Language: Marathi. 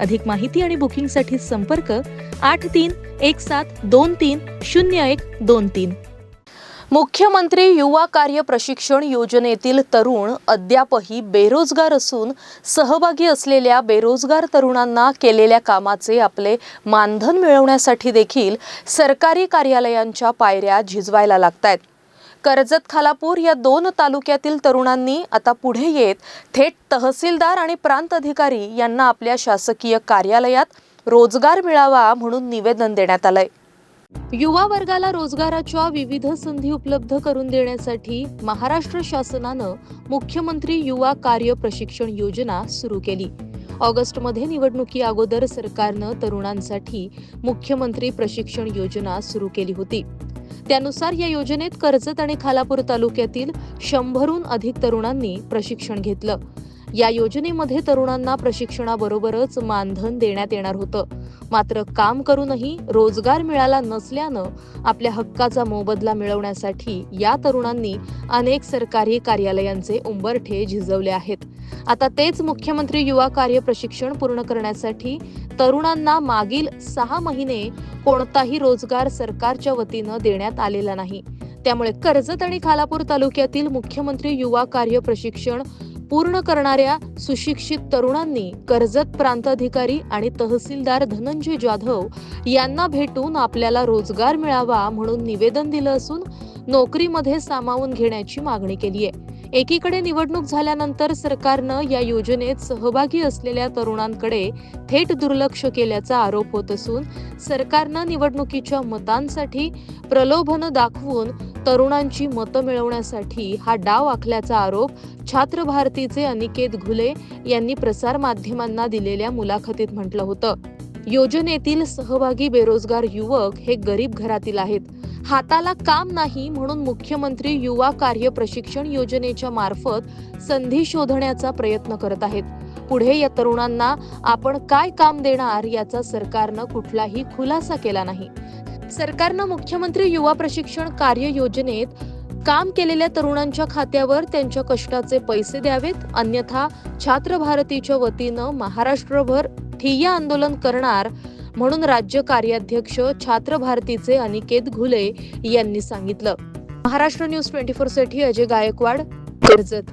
अधिक माहिती आणि बुकिंगसाठी संपर्क आठ तीन एक सात दोन तीन शून्य एक दोन तीन. मुख्यमंत्री युवा कार्य प्रशिक्षण योजनेतील तरुण अद्यापही बेरोजगार असून सहभागी असलेल्या बेरोजगार तरुणांना केलेल्या कामाचे आपले मानधन मिळवण्यासाठी देखील सरकारी कार्यालयांच्या पायऱ्या झिजवायला लागत आहेत कर्जत खालापूर या दोन तालुक्यातील तरुणांनी आता पुढे येत थेट तहसीलदार आणि प्रांत अधिकारी यांना आपल्या शासकीय कार्यालयात रोजगार मिळावा म्हणून निवेदन देण्यात आलंय. युवा वर्गाला रोजगाराच्या विविध संधी उपलब्ध करून देण्यासाठी महाराष्ट्र शासनानं मुख्यमंत्री युवा कार्य प्रशिक्षण योजना सुरू केली. ऑगस्टमध्ये निवडणुकी अगोदर सरकारनं तरुणांसाठी मुख्यमंत्री प्रशिक्षण योजना सुरू केली होती. त्यानुसार या योजनेत कर्जत आणि खालापूर तालुक्यातील शंभरहून अधिक तरुणांनी प्रशिक्षण घेतलं. या योजनेमध्ये तरुणांना प्रशिक्षणाबरोबरच मानधन देण्यात येणार होतं. मात्र काम करूनही रोजगार मिळाला नसल्यानं आपल्या हक्काचा मोबदला मिळवण्यासाठी या तरुणांनी अनेक सरकारी कार्यालयांचे उंबरठे झिजवले आहेत. आता तेच मुख्यमंत्री युवा कार्य प्रशिक्षण पूर्ण करण्यासाठी तरुणांना मागील सहा महिने कोणताही रोजगार सरकारच्या वतीनं देण्यात आलेला नाही. त्यामुळे कर्जत आणि खालापूर तालुक्यातील मुख्यमंत्री युवा कार्य प्रशिक्षण पूर्ण करणाऱ्या सुशिक्षित तरुणांनी कर्जत प्रांताधिकारी आणि तहसीलदार धनंजय जाधव यांना भेटून आपल्याला रोजगार मिळावा म्हणून निवेदन दिलं असून नोकरीमध्ये सामावून घेण्याची मागणी केली आहे. एकीकडे निवडणूक झाल्यानंतर सरकारनं या योजनेत सहभागी असलेल्या तरुणांकडे थेट दुर्लक्ष केल्याचा आरोप होत असून सरकारनं निवडणुकीच्या मतांसाठी प्रलोभन दाखवून तरुणांची मतं मिळवण्यासाठी हा डाव आखल्याचा आरोप छात्र भारतीचे अनिकेत घुले यांनी प्रसार माध्यमांना दिलेल्या मुलाखतीत म्हटलं होतं. योजनेतील सहभागी बेरोजगार युवक हे गरीब घरातील आहेत. हाताला काम नाही म्हणून मुख्यमंत्री युवा कार्य प्रशिक्षण योजनेच्या मार्फत संधी शोधण्याचा प्रयत्न करत आहेत. पुढे या तरुणांना आपण काय काम देणार याचा सरकारनं कुठलाही खुलासा केला नाही. सरकारनं मुख्यमंत्री युवा प्रशिक्षण कार्य योजनेत काम केलेल्या तरुणांच्या खात्यावर त्यांच्या कष्टाचे पैसे द्यावेत अन्यथा छात्र भारतीच्या वतीनं महाराष्ट्रभर ठिय्या आंदोलन करणार म्हणून राज्य कार्याध्यक्ष छात्र भारतीचे अनिकेत घुले यांनी सांगितलं. महाराष्ट्र न्यूज ट्वेंटी फोरसाठी अजय गायकवाड कर्जत.